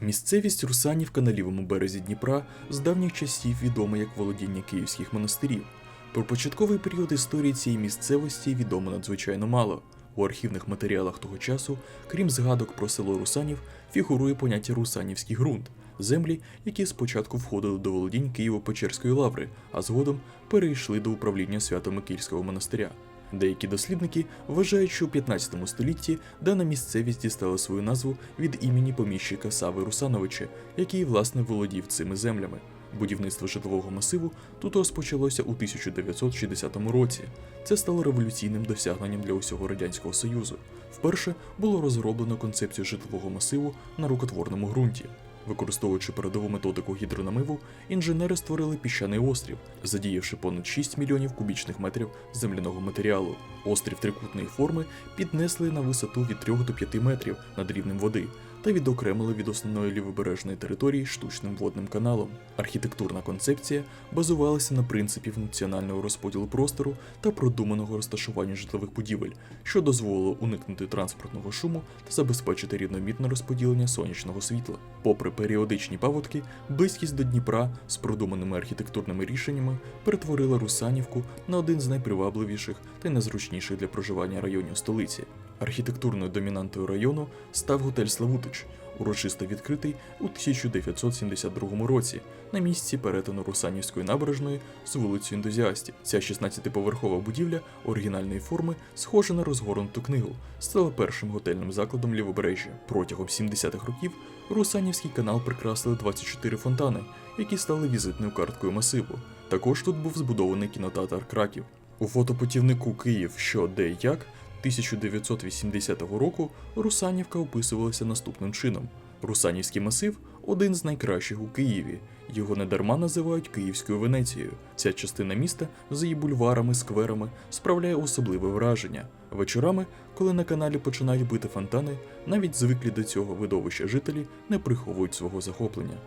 Місцевість Русанівка на лівому березі Дніпра з давніх часів відома як володіння київських монастирів. Про початковий період історії цієї місцевості відомо надзвичайно мало. У архівних матеріалах того часу, крім згадок про село Русанів, фігурує поняття Русанівський ґрунт землі, які спочатку входили до володінь Києво-Печерської лаври, а згодом перейшли до управління Свято-Микільського монастиря. Деякі дослідники вважають, що у 15 столітті дана місцевість дістала свою назву від імені поміщика Сави Русановича, який власне володів цими землями. Будівництво житлового масиву тут розпочалося у 1960 році. Це стало революційним досягненням для усього радянського союзу. Вперше було розроблено концепцію житлового масиву на рукотворному ґрунті. Використовуючи передову методику гідронамиву, інженери створили піщаний острів, задіявши понад 6 мільйонів кубічних метрів земляного матеріалу. Острів трикутної форми піднесли на висоту від 3 до 5 метрів над рівнем води та відокремили від основної лівобережної території штучним водним каналом. Архітектурна концепція базувалася на принципі функціонального розподілу простору та продуманого розташування житлових будівель, що дозволило уникнути транспортного шуму та забезпечити рівномірне розподілення сонячного світла. Попри періодичні паводки, близькість до Дніпра з продуманими архітектурними рішеннями перетворила Русанівку на один з найпривабливіших та найнезручніших для проживання районів столиці. Архітектурною домінантою району став готель Славутич, урочисто відкритий у 1972 році на місці перетину Русанівської набережної з вулицею ентузіастів. Ця 16-поверхова будівля оригінальної форми, схожа на розгорнуту книгу, стала першим готельним закладом лівобережжя. Протягом 70-х років Русанівський канал прикрасили 24 фонтани, які стали візитною карткою масиву. Також тут був збудований кінотеатр Краків. У фотопутівнику Київ, що де як 1980 року Русанівка описувалася наступним чином: Русанівський масив один з найкращих у Києві. Його недарма називають Київською Венецією. Ця частина міста з її бульварами, скверами справляє особливе враження. Вечорами, коли на каналі починають бити фонтани, навіть звиклі до цього видовища жителі не приховують свого захоплення.